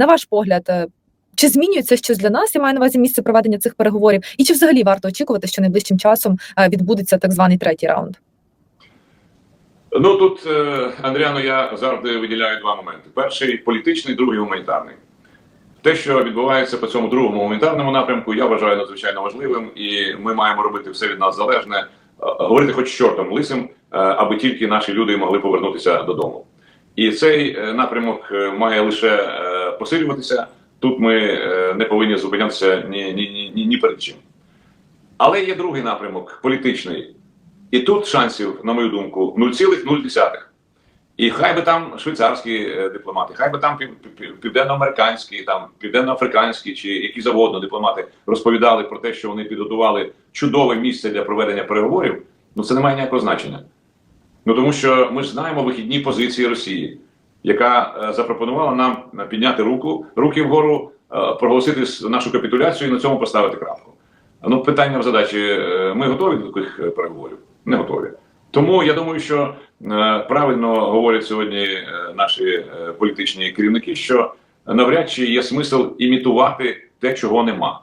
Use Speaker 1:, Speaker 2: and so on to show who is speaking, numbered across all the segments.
Speaker 1: На ваш погляд, е, чи змінюється щось для нас? Я маю на увазі місце проведення цих переговорів, і чи взагалі варто очікувати, що найближчим часом е, відбудеться так званий третій раунд?
Speaker 2: Ну тут, е, Андріано, я завжди виділяю два моменти: перший політичний, другий гуманітарний. Те, що відбувається по цьому другому гуманітарному напрямку, я вважаю надзвичайно важливим, і ми маємо робити все від нас залежне, говорити хоч чортом лисим, аби тільки наші люди могли повернутися додому. І цей напрямок має лише посилюватися. Тут ми е, не повинні зупинятися ні, ні, ні, ні, перед чим. Але є другий напрямок політичний. І тут шансів, на мою думку, 0,0. І хай би там швейцарські е, дипломати, хай би там пів- пів- південноамериканські, там південноафриканські чи які завгодно дипломати розповідали про те, що вони підготували чудове місце для проведення переговорів. Ну це не має ніякого значення. Ну тому що ми ж знаємо вихідні позиції Росії, яка е, запропонувала нам підняти руку, руки вгору, е, проголосити нашу капітуляцію і на цьому поставити крапку. Ну, питання в задачі: е, ми готові до таких переговорів? Не готові. Тому я думаю, що правильно говорять сьогодні наші політичні керівники, що навряд чи є смисл імітувати те, чого нема.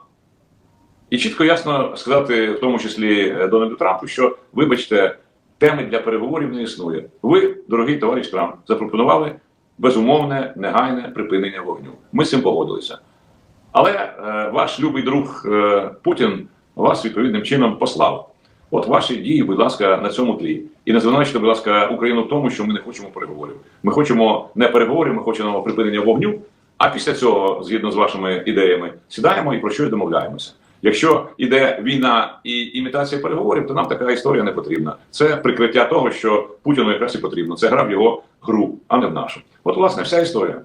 Speaker 2: І чітко ясно сказати, в тому числі Дональду Трампу, що вибачте, теми для переговорів не існує. Ви, дорогий товариш Трамп, запропонували безумовне негайне припинення вогню. Ми з цим погодилися. Але е, ваш любий друг е, Путін вас відповідним чином послав. От ваші дії, будь ласка, на цьому тлі. І не звинувачуйте, будь ласка, Україну в тому, що ми не хочемо переговорів. Ми хочемо не переговорів, ми хочемо припинення вогню. А після цього, згідно з вашими ідеями, сідаємо і про щось домовляємося. Якщо іде війна і імітація переговорів, то нам така історія не потрібна. Це прикриття того, що Путіну якраз і потрібно. Це гра в його гру, а не в нашу. От, власне, вся історія.